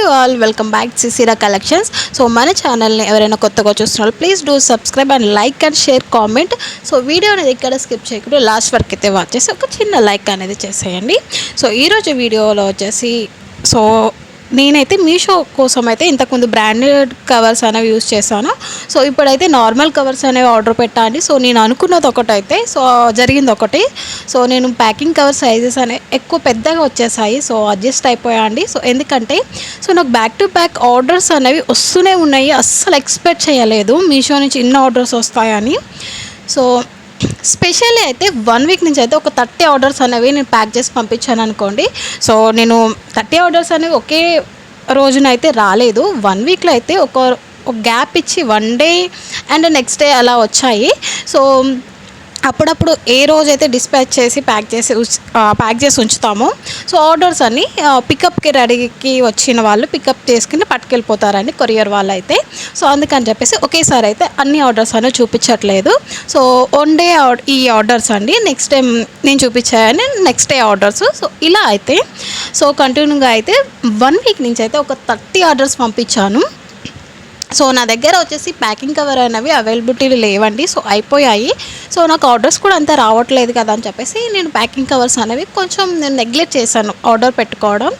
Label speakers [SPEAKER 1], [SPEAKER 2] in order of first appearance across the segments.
[SPEAKER 1] To all welcome back Sisira collections so మన ఛానల్ని ఎవరైనా కొత్తగా చూస్తున్నారు please do subscribe and like and share comment so video అనేది ఇక్కడ స్కిప్ చేయకుండా లాస్ట్ వరకు అయితే వాచ్ చేసి ఒక చిన్న లైక్ అనేది చేసేయండి. సో ఈరోజు వీడియోలో వచ్చేసి సో నేనైతే మీషో కోసం అయితే ఇంతకుముందు బ్రాండెడ్ కవర్స్ అనేవి యూస్ చేశాను. సో ఇప్పుడైతే నార్మల్ కవర్స్ అనేవి ఆర్డర్ పెట్టండి సో నేను అనుకున్నది ఒకటైతే సో జరిగింది ఒకటి. సో నేను ప్యాకింగ్ కవర్ సైజెస్ అనేవి ఎక్కువ పెద్దగా వచ్చేసాయి. సో అడ్జస్ట్ అయిపోయాండి సో ఎందుకంటే సో నాకు బ్యాక్ టు బ్యాక్ ఆర్డర్స్ అనేవి వస్తూనే ఉన్నాయి. అస్సలు ఎక్స్పెక్ట్ చేయలేదు. మీషో నుంచి ఇన్ని ఆర్డర్స్ వస్తాయని. సో స్పెషల్లీ అయితే వన్ వీక్ నుంచి అయితే ఒక థర్టీ ఆర్డర్స్ అనేవి నేను ప్యాక్ చేసి పంపించాను అనుకోండి. సో నేను థర్టీ ఆర్డర్స్ అనేవి ఒకే రోజున అయితే రాలేదు. వన్ వీక్లో అయితే ఒక ఒక గ్యాప్ ఇచ్చి one day and next day అలా వచ్చాయి. సో అప్పుడప్పుడు ఏ రోజైతే డిస్పాచ్ చేసి ప్యాక్ చేసి ఉచ్- ప్యాక్ చేసి ఉంచుతామో సో ఆర్డర్స్ అన్నీ పికప్కి రెడీకి వచ్చిన వాళ్ళు పికప్ చేసుకుని పట్టుకెళ్ళిపోతారండి కొరియర్ వాళ్ళు అయితే సో అందుకని చెప్పేసి ఒకేసారి అయితే అన్ని ఆర్డర్స్ అని చూపించట్లేదు. సో వన్ డే ఈ ఆర్డర్స్ అండి నెక్స్ట్ టైం నేను చూపించాయని నెక్స్ట్ డే ఆర్డర్స్ సో ఇలా అయితే సో కంటిన్యూగా అయితే వన్ వీక్ నుంచి అయితే ఒక థర్టీ ఆర్డర్స్ పంపించాను. సో నా దగ్గర వచ్చేసి ప్యాకింగ్ కవర్ అనేవి అవైలబిలిటీ లేవండి. సో అయిపోయాయి. సో నాకు ఆర్డర్స్ కూడా అంత రావట్లేదు కదా అని చెప్పేసి నేను ప్యాకింగ్ కవర్స్ అనేవి కొంచెం నేను నెగ్లెక్ట్ చేశాను ఆర్డర్ పెట్టుకోవడం.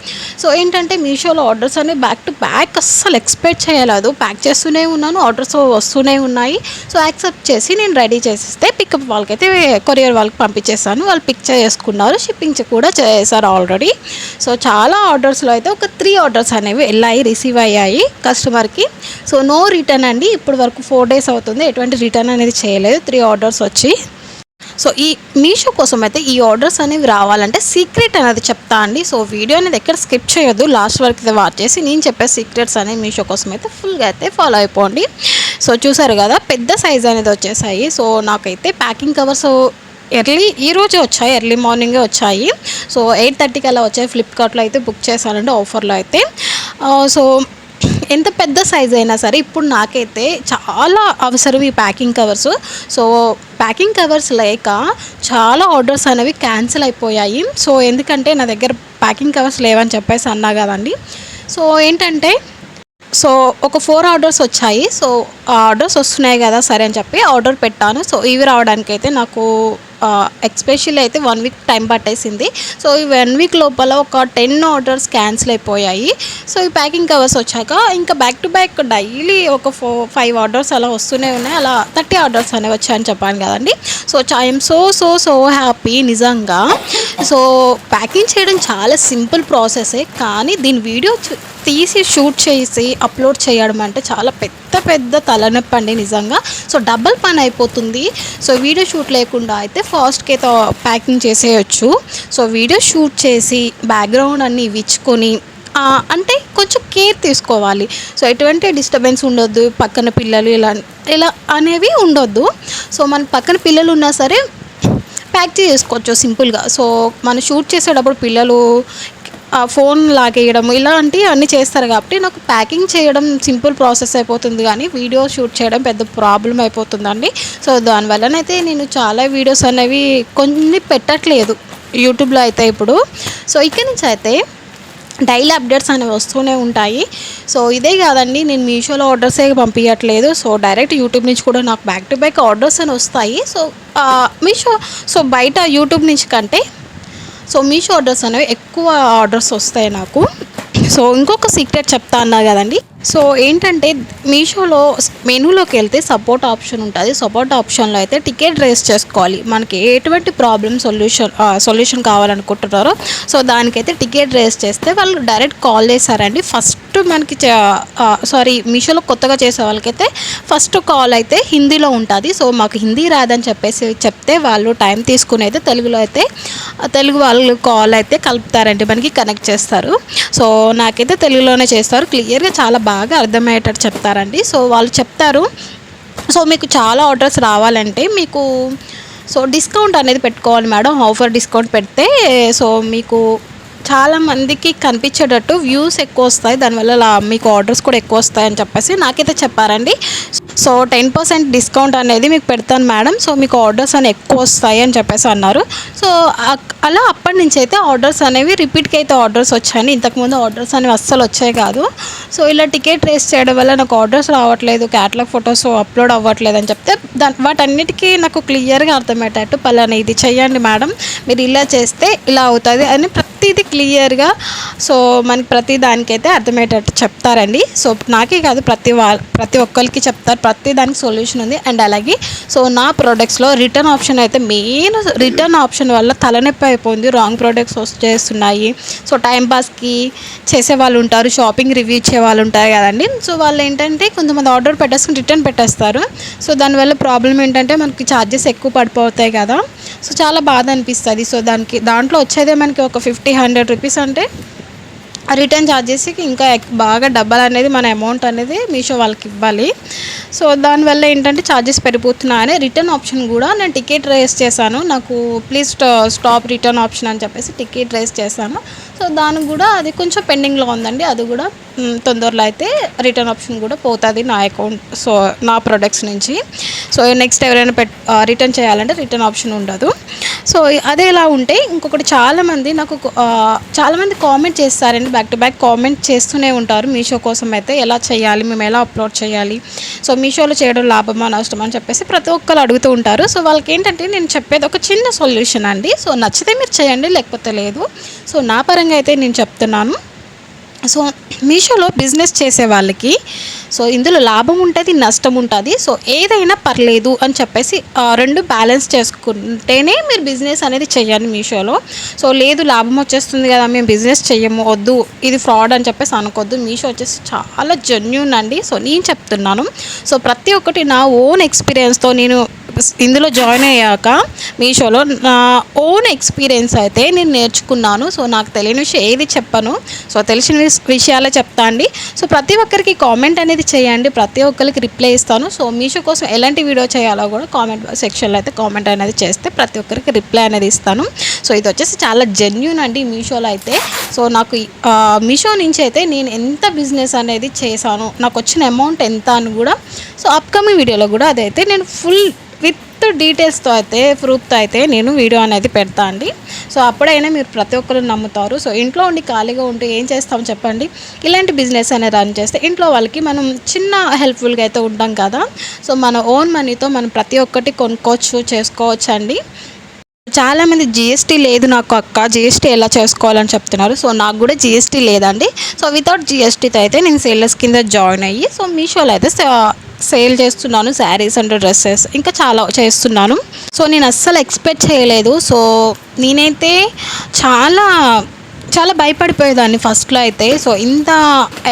[SPEAKER 1] సో ఏంటంటే మీషోలో ఆర్డర్స్ అనేవి బ్యాక్ టు బ్యాక్ అస్సలు ఎక్స్పెక్ట్ చేయలేదు. ప్యాక్ చేస్తూనే ఉన్నాను ఆర్డర్స్ వస్తూనే ఉన్నాయి. సో యాక్సెప్ట్ చేసి నేను రెడీ చేసిస్తే పికప్ వాళ్ళకైతే కొరియర్ వాళ్ళకి పంపించేసాను వాళ్ళు పిక్ చేసుకున్నారు షిప్పింగ్ కూడా చేశారు ఆల్రెడీ సో చాలా ఆర్డర్స్లో అయితే ఒక త్రీ ఆర్డర్స్ అనేవి వెళ్ళాయి రిసీవ్ అయ్యాయి కస్టమర్కి సో నో రిటర్న్ అండి. ఇప్పటి వరకు ఫోర్ డేస్ అవుతుంది. ఎటువంటి రిటర్న్ అనేది చేయలేదు. త్రీ ఆర్డర్స్ వచ్చి సో ఈ మీషో కోసం అయితే ఈ ఆర్డర్స్ అనేవి రావాలంటే సీక్రెట్ అనేది చెప్తా అండి. సో వీడియో అనేది ఎక్కడ స్కిప్ చేయొద్దు. లాస్ట్ వరకు అయితే వాచ్ చేసి నేను చెప్పే సీక్రెట్స్ అనేవి మీషో కోసం అయితే ఫుల్గా అయితే ఫాలో అయిపోండి. సో చూసారు కదా పెద్ద సైజ్ అనేది వచ్చేసాయి. సో నాకైతే ప్యాకింగ్ కవర్స్ ఎర్లీ ఈ రోజే వచ్చాయి. ఎర్లీ మార్నింగే వచ్చాయి. సో ఎయిట్ థర్టీకి అలా వచ్చాయి. ఫ్లిప్కార్ట్లో అయితే బుక్ చేశానండి ఆఫర్లో అయితే. సో ఎంత పెద్ద సైజ్ అయినా సరే ఇప్పుడు నాకైతే చాలా అవసరం ఈ packing covers so packing covers లేక చాలా ఆర్డర్స్ అనేవి క్యాన్సిల్ అయిపోయాయి. సో ఎందుకంటే నా దగ్గర ప్యాకింగ్ కవర్స్ లేవని చెప్పేసి అన్నా కదండి. సో ఏంటంటే సో ఒక ఫోర్ ఆర్డర్స్ వచ్చాయి. సో ఆ ఆర్డర్స్ వస్తున్నాయి కదా సరే అని చెప్పి ఆర్డర్ పెట్టాను. సో ఇవి రావడానికి అయితే నాకు ఎక్స్పెషల్లీ అయితే వన్ వీక్ టైం పట్టేసింది. సో ఈ వన్ వీక్ లోపల ఒక టెన్ ఆర్డర్స్ క్యాన్సిల్ అయిపోయాయి. సో ఈ ప్యాకింగ్ కవర్స్ వచ్చాక ఇంకా బ్యాక్ టు బ్యాక్ డైలీ ఒక ఫోర్ ఫైవ్ ఆర్డర్స్ అలా వస్తూనే ఉన్నాయి. అలా థర్టీ ఆర్డర్స్ అనేవి వచ్చాయని చెప్పాను కదండి. So I'm so so so happy నిజంగా. సో ప్యాకింగ్ చేయడం చాలా సింపుల్ ప్రాసెసే కానీ దీని వీడియో తీసి షూట్ చేసి అప్లోడ్ చేయడం అంటే చాలా పెద్ద పెద్ద తలనొప్పి అండి నిజంగా. సో డబల్ పని అయిపోతుంది. సో వీడియో షూట్ లేకుండా అయితే ఫాస్ట్కి అయితే ప్యాకింగ్ చేసేయచ్చు. సో వీడియో షూట్ చేసి బ్యాక్గ్రౌండ్ అన్నీ ఇవ్వించుకొని అంటే కొంచెం కేర్ తీసుకోవాలి. సో ఎటువంటి డిస్టర్బెన్స్ ఉండొద్దు పక్కన పిల్లలు ఇలా ఇలా అనేవి ఉండొద్దు. సో మన పక్కన పిల్లలు ఉన్నా సరే ప్యాక్ చేసుకోవచ్చు సింపుల్గా. సో మనం షూట్ చేసేటప్పుడు పిల్లలు ఫోన్ లాగేయడం ఇలాంటివి అన్నీ చేస్తారు కాబట్టి నాకు ప్యాకింగ్ చేయడం సింపుల్ ప్రాసెస్ అయిపోతుంది కానీ వీడియో షూట్ చేయడం పెద్ద ప్రాబ్లం అయిపోతుందండి. సో దానివల్లనైతే నేను చాలా వీడియోస్ అనేవి కొన్ని పెట్టట్లేదు యూట్యూబ్లో అయితే ఇప్పుడు. సో ఇక్కడి నుంచి అయితే డైలీ అప్డేట్స్ అనేవి వస్తూనే ఉంటాయి. సో ఇదే కాదండి నేను మీషోలో ఆర్డర్సే పంపించట్లేదు సో డైరెక్ట్ యూట్యూబ్ నుంచి కూడా నాకు బ్యాక్ టు బ్యాక్ ఆర్డర్స్ అని వస్తాయి. సో మీషో సో బయట యూట్యూబ్ నుంచి కంటే సో మీషో ఆర్డర్స్ అనేవి ఎక్కువ ఆర్డర్స్ వస్తాయి నాకు. సో ఇంకొక సీక్రెట్ చెప్తా అన్నా కదండి. సో ఏంటంటే మీషోలో మెనూలోకి వెళ్తే సపోర్ట్ ఆప్షన్ ఉంటుంది. సపోర్ట్ ఆప్షన్లో అయితే టికెట్ రేస్ చేసుకోవాలి. మనకి ఎటువంటి ప్రాబ్లమ్ సొల్యూషన్ సొల్యూషన్ కావాలనుకుంటున్నారో సో దానికైతే టికెట్ రేస్ చేస్తే వాళ్ళు డైరెక్ట్ కాల్ చేశారండి. ఫస్ట్ మనకి సారీ మీషోలో కొత్తగా చేసే వాళ్ళకైతే ఫస్ట్ కాల్ అయితే హిందీలో ఉంటుంది. సో మాకు హిందీ రాదని చెప్పేసి చెప్తే వాళ్ళు టైం తీసుకుని అయితే తెలుగులో అయితే తెలుగు వాళ్ళు కాల్ అయితే కలుపుతారండి. మనకి కనెక్ట్ చేస్తారు. సో నాకైతే తెలుగులోనే చేస్తారు. క్లియర్గా చాలా బాగా అర్థమయ్యేటట్టు చెప్తారండి. సో వాళ్ళు చెప్తారు. సో మీకు చాలా ఆర్డర్స్ రావాలంటే మీకు సో డిస్కౌంట్ అనేది పెట్టుకోవాలి మేడం. ఆఫర్ డిస్కౌంట్ పెడితే సో మీకు చాలా మందికి కనిపించేటట్టు వ్యూస్ ఎక్కువ వస్తాయి దానివల్ల మీకు ఆర్డర్స్ కూడా ఎక్కువ వస్తాయి అని చెప్పేసి నాకైతే చెప్పారండి. సో టెన్ పర్సెంట్ డిస్కౌంట్ అనేది మీకు పెడతాను మేడం. సో మీకు ఆర్డర్స్ అని ఎక్కువ వస్తాయి అని చెప్పేసి అన్నారు. సో అక్- అలా అప్పటి నుంచి అయితే ఆర్డర్స్ అనేవి రిపీట్కి అయితే ఆర్డర్స్ వచ్చాయని ఇంతకుముందు ఆర్డర్స్ అనేవి అస్సలు వచ్చాయి కాదు. సో ఇలా టికెట్ రేస్ చేయడం వల్ల నాకు ఆర్డర్స్ రావట్లేదు క్యాటలాగ్ ఫొటోస్ అప్లోడ్ అవ్వట్లేదు అని చెప్తే దాని వాటన్నిటికీ నాకు క్లియర్గా అర్థమయ్యేటట్టు పలానా ఇది చేయండి మేడం. మీరు ఇలా చేస్తే ఇలా అవుతుంది అని ప్రతిదీ క్లియర్గా సో మనకి ప్రతి దానికైతే అర్థమయ్యేటట్టు చెప్తారండి. సో నాకే కాదు ప్రతి వా ప్రతి ఒక్కరికి చెప్తారు. ప్రతి దానికి సొల్యూషన్ ఉంది. అండ్ అలాగే సో నా ప్రోడక్ట్స్లో రిటర్న్ ఆప్షన్ అయితే మెయిన్ రిటర్న్ ఆప్షన్ వల్ల తలనొప్పి అయిపోయింది. రాంగ్ ప్రోడక్ట్స్ వచ్చేస్తున్నాయి సో టైంపాస్కి చేసే వాళ్ళు ఉంటారు. షాపింగ్ రివ్యూ ఇచ్చే వాళ్ళు ఉంటారు కదండి. సో వాళ్ళు ఏంటంటే కొంతమంది ఆర్డర్ పెట్టేసుకుని రిటర్న్ పెట్టేస్తారు. సో దానివల్ల ప్రాబ్లం ఏంటంటే మనకి ఛార్జెస్ ఎక్కువ పడిపోతాయి కదా. సో చాలా బాధ అనిపిస్తుంది. సో దానికి దాంట్లో వచ్చేదే మనకి ఒక ఫిఫ్టీ హండ్రెడ్ రూపీస్ అంటే రిటర్న్ ఛార్జెస్కి ఇంకా బాగా డబ్బల్ అనేది మన అమౌంట్ అనేది మీషో వాళ్ళకి ఇవ్వాలి. సో దానివల్ల ఏంటంటే ఛార్జెస్ పెరిగిపోతున్నాయని రిటర్న్ ఆప్షన్ కూడా నేను టికెట్ రేస్ చేశాను. నాకు ప్లీజ్ స్టాప్ రిటర్న్ ఆప్షన్ అని చెప్పేసి టికెట్ రేస్ చేశాను. సో దానికి కూడా అది కొంచెం పెండింగ్లో ఉందండి. అది కూడా తొందరలో అయితే రిటర్న్ ఆప్షన్ కూడా పోతుంది నా అకౌంట్ సో నా ప్రొడక్ట్స్ నుంచి. సో నెక్స్ట్ ఎవరైనా పెట్ రిటర్న్ చేయాలంటే రిటర్న్ ఆప్షన్ ఉండదు. సో అదే ఇలా ఉంటే ఇంకొకటి చాలామంది నాకు చాలామంది కామెంట్ చేస్తారండి. బ్యాక్ టు బ్యాక్ కామెంట్ చేస్తూనే ఉంటారు. మీషో కోసం అయితే ఎలా చేయాలి మేము ఎలా అప్లోడ్ చేయాలి. సో మీషోలో చేయడం లాభమా నష్టమా అని చెప్పేసి ప్రతి ఒక్కరు అడుగుతూ ఉంటారు. సో వాళ్ళకి ఏంటంటే నేను చెప్పేది ఒక చిన్న సొల్యూషన్ అండి. సో నచ్చితే మీరు చేయండి లేకపోతే లేదు. సో నా పరంగా అయితే నేను చెప్తున్నాను. సో మీషోలో బిజినెస్ చేసే వాళ్ళకి సో ఇందులో లాభం ఉంటుంది నష్టం ఉంటుంది. సో ఏదైనా పర్లేదు అని చెప్పేసి రెండు బ్యాలెన్స్ చేసుకుంటేనే మీరు బిజినెస్ అనేది చేయాలి మీషోలో. సో లేదు లాభం వచ్చేస్తుంది కదా మేము బిజినెస్ చేయము వద్దు ఇది ఫ్రాడ్ అని చెప్పేసి అనుకోవద్దు మీషో వచ్చేసి చాలా జెన్యున్ అండి. సో నేను చెప్తున్నాను. సో ప్రతి ఒక్కటి నా ఓన్ ఎక్స్పీరియన్స్తో నేను ఇందులో జాయిన్ అయ్యాక మీషోలో నా ఓన్ ఎక్స్పీరియన్స్ అయితే నేను నేర్చుకున్నాను. సో నాకు తెలియని విషయం ఏది చెప్పను. సో తెలిసిన విషయాలు విషయాలే చెప్తా అండి. సో ప్రతి ఒక్కరికి కామెంట్ అనేది చేయండి. ప్రతి ఒక్కరికి రిప్లై ఇస్తాను. సో మీషో కోసం ఎలాంటి వీడియో చేయాలో కూడా కామెంట్ సెక్షన్లో అయితే కామెంట్ అనేది చేస్తే ప్రతి ఒక్కరికి రిప్లై అనేది ఇస్తాను. సో ఇది వచ్చేసి చాలా జెన్యున్ అండి మీషోలో అయితే. సో నాకు మీషో నుంచి అయితే నేను ఎంత బిజినెస్ అనేది చేశాను నాకు వచ్చిన అమౌంట్ ఎంత అని కూడా సో అప్కమింగ్ వీడియోలో కూడా అదైతే నేను ఫుల్ విత్ డీటెయిల్స్తో అయితే ప్రూఫ్తో అయితే నేను వీడియో అనేది పెడతా అండి. సో అప్పుడైనా మీరు ప్రతి ఒక్కరు నమ్ముతారు. సో ఇంట్లో ఉండి ఖాళీగా ఉంటూ ఏం చేస్తాం చెప్పండి? ఇలాంటి బిజినెస్ అనేది రన్ చేస్తే ఇంట్లో వాళ్ళకి మనం చిన్న హెల్ప్ఫుల్గా అయితే ఉంటాం కదా. సో మన ఓన్ మనీతో మనం ప్రతి ఒక్కటి కొనుక్కోవచ్చు చేసుకోవచ్చు అండి. చాలామంది జిఎస్టీ లేదు నాకు అక్క. జిఎస్టీ ఎలా చేసుకోవాలని చెప్తున్నారు. సో నాకు కూడా జిఎస్టీ లేదండి. సో వితౌట్ జిఎస్టీతో అయితే నేను సేల్స్ కింద జాయిన్ అయ్యి సో మీషోలో అయితే సేల్ చేస్తున్నాను శారీస్ అండ్ డ్రెస్సెస్. ఇంకా చాలా చేస్తున్నాను. సో నేను అస్సలు ఎక్స్పెక్ట్ చేయలేదు. సో నేనైతే చాలా చాలా భయపడిపోయేదాన్ని ఫస్ట్లో అయితే. సో ఇంత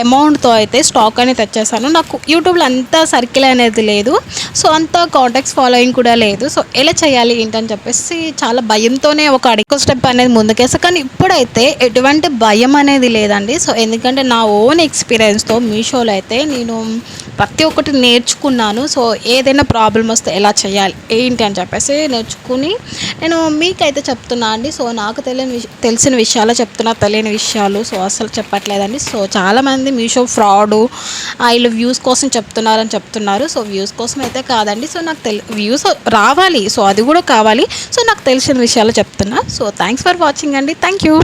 [SPEAKER 1] అమౌంట్తో అయితే స్టాక్ అనేది తెచ్చేసాను. నాకు యూట్యూబ్లో అంత సర్కిల్ అనేది లేదు. సో అంత కాంటాక్ట్స్ ఫాలోయింగ్ కూడా లేదు. సో ఎలా చేయాలి ఏంటని చెప్పేసి చాలా భయంతోనే ఒక అడిగో స్టెప్ అనేది ముందుకేసా. కానీ ఇప్పుడైతే ఎటువంటి భయం అనేది లేదండి. సో ఎందుకంటే నా ఓన్ ఎక్స్పీరియన్స్తో మీషోలో అయితే నేను ప్రతి ఒక్కటి నేర్చుకున్నాను. సో ఏదైనా ప్రాబ్లం వస్తే ఎలా చేయాలి ఏంటి అని చెప్పేసి నేర్చుకుని నేను మీకైతే చెప్తున్నా అండి. సో నాకు తెలియని విష- తెలిసిన విషయాలు చెప్తున్నా తెలియని విషయాలు. సో అసలు చెప్పట్లేదండి. సో చాలామంది మీషో ఫ్రాడు వీళ్ళు వ్యూస్ కోసం చెప్తున్నారని చెప్తున్నారు. సో వ్యూస్ కోసం అయితే కాదండి. సో నాకు తెలి వ్యూస్ రావాలి. సో అది కూడా కావాలి. సో నాకు తెలిసిన విషయాలు చెప్తున్నా. సో థ్యాంక్స్ ఫర్ వాచింగ్ అండి. Thank you.